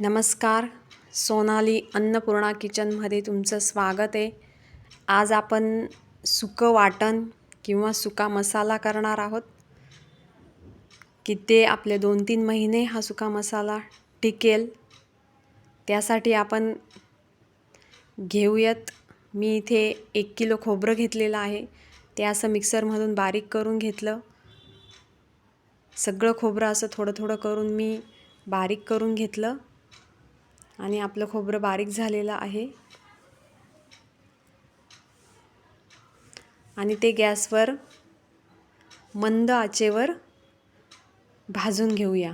नमस्कार सोनाली अन्नपूर्णा किचनमध्ये तुमचं स्वागत आहे. आज आपण सुकं वाटण किंवा सुका मसाला करणार आहोत. की ते आपले दोन तीन महिने हा सुका मसाला टिकेल त्यासाठी आपण घेऊयात. मी इथे एक किलो खोबरं घेतलेलं आहे ते असं मिक्सरमधून बारीक करून घेतलं. सगळं खोबरं असं थोडं थोडं करून मी बारीक करून घेतलं. आणि आपलं खोबरं बारीक झालेलं आहे. आणि ते गॅसवर मंद आचेवर भाजून घेऊया.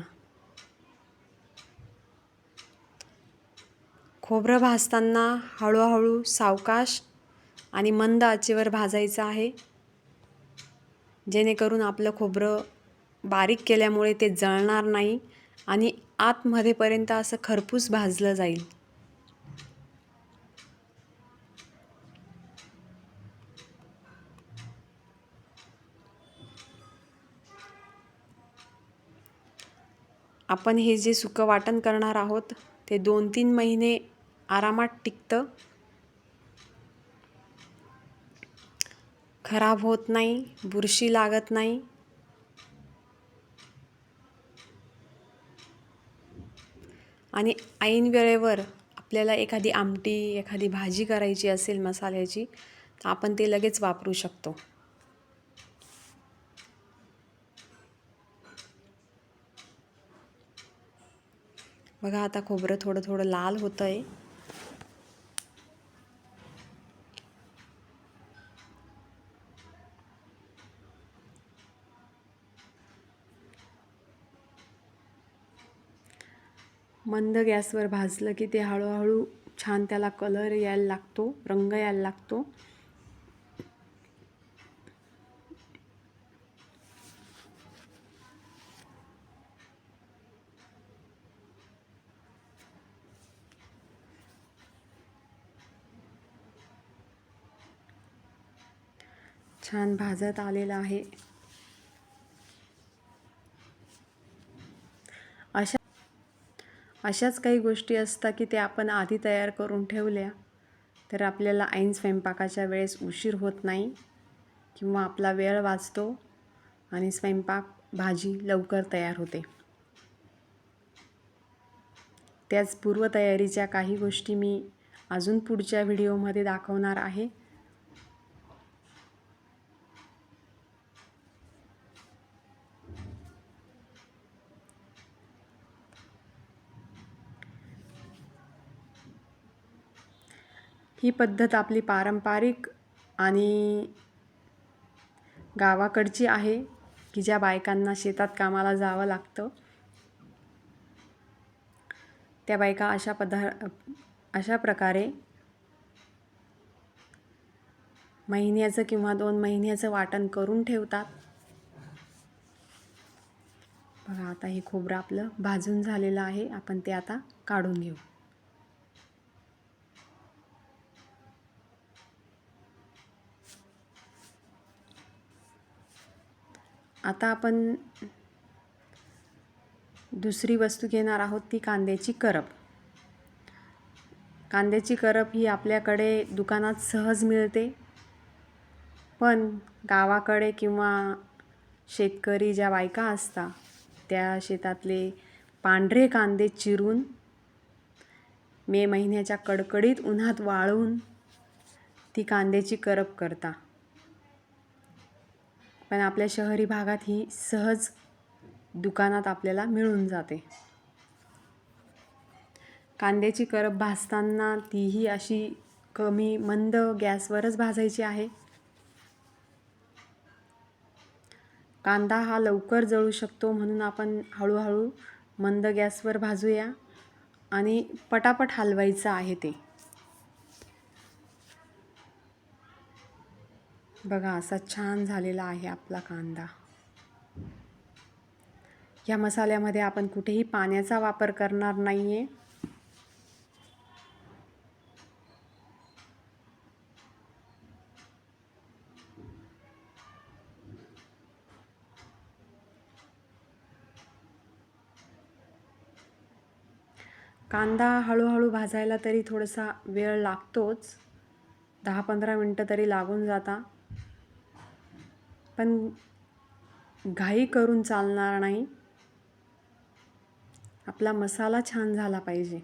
खोबरं भाजताना हळूहळू सावकाश आणि मंद आचेवर भाजायचं आहे. जेणेकरून आपलं खोबरं बारीक केल्यामुळे ते जळणार नाही आणि आतमध्येपर्यंत असं खरपूस भाजलं जाईल. आपण हे जे सुकं वाटण करणार आहोत ते दोन तीन महिने आरामात टिकतं. खराब होत नाही बुरशी लागत नाही. आणि ऐन वेळेवर आपल्याला एखादी आमटी एखादी भाजी करायची असेल मसाल्याची तर आपण ते लगेच वापरू शकतो. बघा आता खोबरं थोडं थोडं लाल होतं आहे मंद गॅसवर भाजलं की ते हळूहळू छान त्याला कलर यायला लागतो रंग यायला लागतो. छान भाजत आलेलं आहे अशा अशाच काही गोष्टी असतात की ते आपण आधी तयार करून ठेवल्या तर आपल्याला ऐन स्वयंपाकाच्या वेळेस उशीर होत नाही किंवा आपला वेळ वाचतो आणि स्वयंपाक भाजी लवकर तयार होते. त्याच पूर्वतयारीच्या काही गोष्टी मी अजून पुढच्या व्हिडिओमध्ये दाखवणार आहे. ही पद्धत आपली पारंपरिक आणि गावाकडची आहे की ज्या बायकांना शेतात कामाला जावं लागतं. त्या बायका अशा पदा अशा प्रकारे महिन्याचं किंवा दोन महिन्याचं वाटण करून ठेवतात. बघा आता हे खोबरं आपलं भाजून झालेलं आहे. आपण ते आता काढून घेऊ. आता आपण दुसरी वस्तू घेणार आहोत ती कांद्याची करप. कांद्याची करप ही आपल्याकडे दुकानात सहज मिळते. पण गावाकडे किंवा शेतकरी ज्या बायका असतात त्या शेतातले पांढरे कांदे चिरून मे महिन्याच्या कडकडीत उन्हात वाळून ती कांद्याची करप करता पण आपल्या शहरी भागात ही सहज दुकानात आपल्याला मिळून जाते. कांद्याची करप भाजताना तीही अशी कमी मंद गॅसवरच भाजायची आहे. कांदा हा लवकर जळू शकतो म्हणून आपण हळूहळू मंद गॅसवर भाजूया आणि पटापट हलवायचं आहे ते. बघा असा छान झालेला आहे आपला कांदा. या मसाल्यामध्ये आपण कुठेही पाण्याचा वापर करणार नाही आहे कांदा हळूहळू भाजायला तरी थोडासा वेळ लागतोच. दहा पंधरा मिनटं तरी लागून जाता. पण घाई करून चालणार नाही. आपला मसाला छान झाला पाहिजे.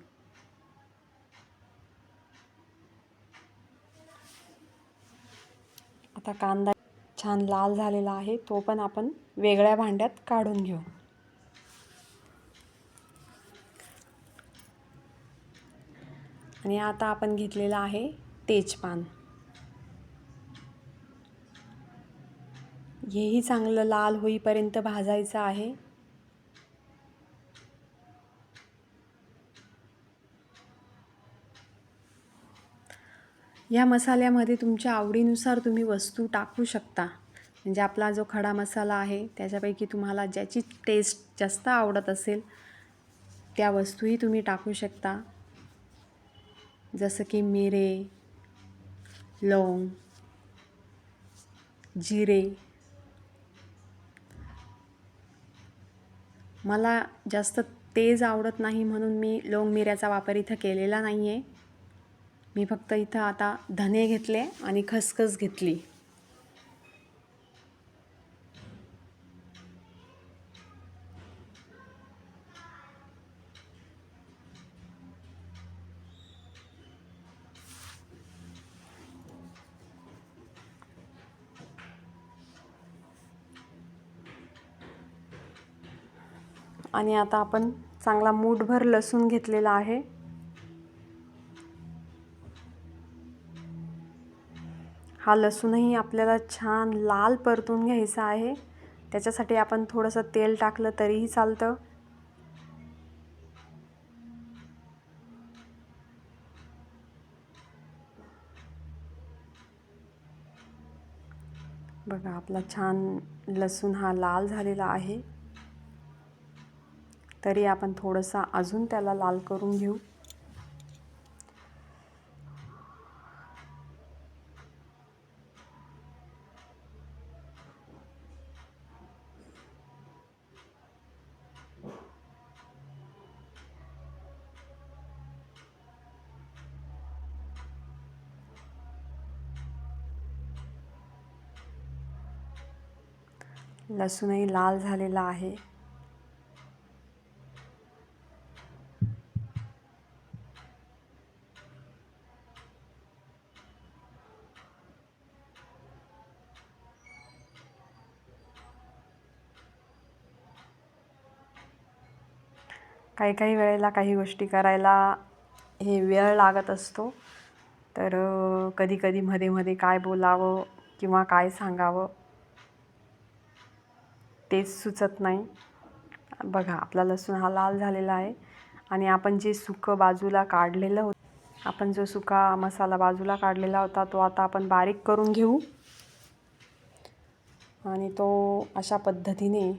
आता कांदा छान लाल झालेला आहे तो पण आपण वेगळ्या भांड्यात काढून घेऊ. आणि आता आपण घेतलेला आहे तेजपान. हेही चांगलं लाल होईपर्यंत भाजायचं आहे. या मसाल्यामध्ये तुमच्या आवडीनुसार तुम्ही वस्तू टाकू शकता. म्हणजे आपला जो खडा मसाला आहे त्याच्यापैकी तुम्हाला ज्याची टेस्ट जास्त आवडत असेल त्या वस्तूही तुम्ही टाकू शकता. जसं की मिरे लवंग जिरे. मला जास्त तेज आवडत नाही म्हणून मी लोंग मिऱ्याचा वापर इथं केलेला नाही आहे मी फक्त इथं आता धने घेतले आणि खसखस घेतली. आणि आता आपण चांगला मूठभर लसूण घेतलेला आहे. हा लसूणही आपल्याला छान लाल परतून घ्यायचा आहे. त्याच्यासाठी आपण थोडंसं तेल टाकलं तरीही चालतं. बघा आपला छान लसूण हा लाल झालेला आहे. तरी आपण थोडंसं अजून त्याला लाल करून घेऊ. लसूणही लाल झालेला आहे. काही काही वेळेला काही गोष्टी करायला हे वेळ लागत असतो. तर कधी कधी मध्ये मध्ये काय बोलावं किंवा काय सांगावं तेच सुचत नाही. बघा आपला लसूण हा लाल झालेला आहे आणि आपण जे सुकं बाजूला काढलेलं होतं आपण जो सुका मसाला बाजूला काढलेला होता तो आता आपण बारीक करून घेऊ. आणि तो अशा पद्धतीने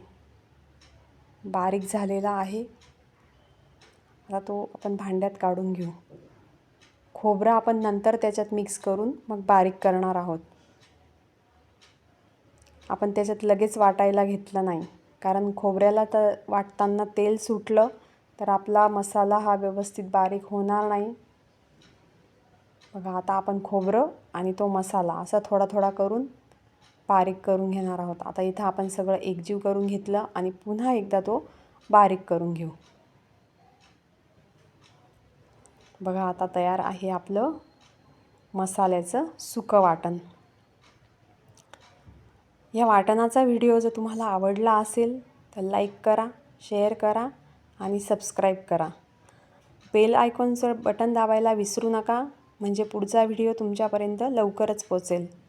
बारीक झालेला आहे. आता तो आपण भांड्यात काढून घेऊ. खोबरं आपण नंतर त्याच्यात मिक्स करून मग बारीक करणार आहोत. आपण त्याच्यात लगेच वाटायला घेतलं नाही. कारण खोबऱ्याला तर वाटताना तेल सुटलं तर आपला मसाला हा व्यवस्थित बारीक होणार नाही. बघा आता आपण खोबरं आणि तो मसाला असा थोडा थोडा करून बारीक करून घेणार आहोत. आता इथं आपण सगळं एकजीव करून घेतलं आणि पुन्हा एकदा तो बारीक करून घेऊ. बघा आता तयार आहे आपलं मसाल्याचं सुकं वाटण. या वाटणाचा व्हिडिओ जर तुम्हाला आवडला असेल तर लाईक करा शेअर करा आणि सबस्क्राईब करा. बेल आयकॉनचं बटन दाबायला विसरू नका म्हणजे पुढचा व्हिडिओ तुमच्यापर्यंत लवकरच पोचेल.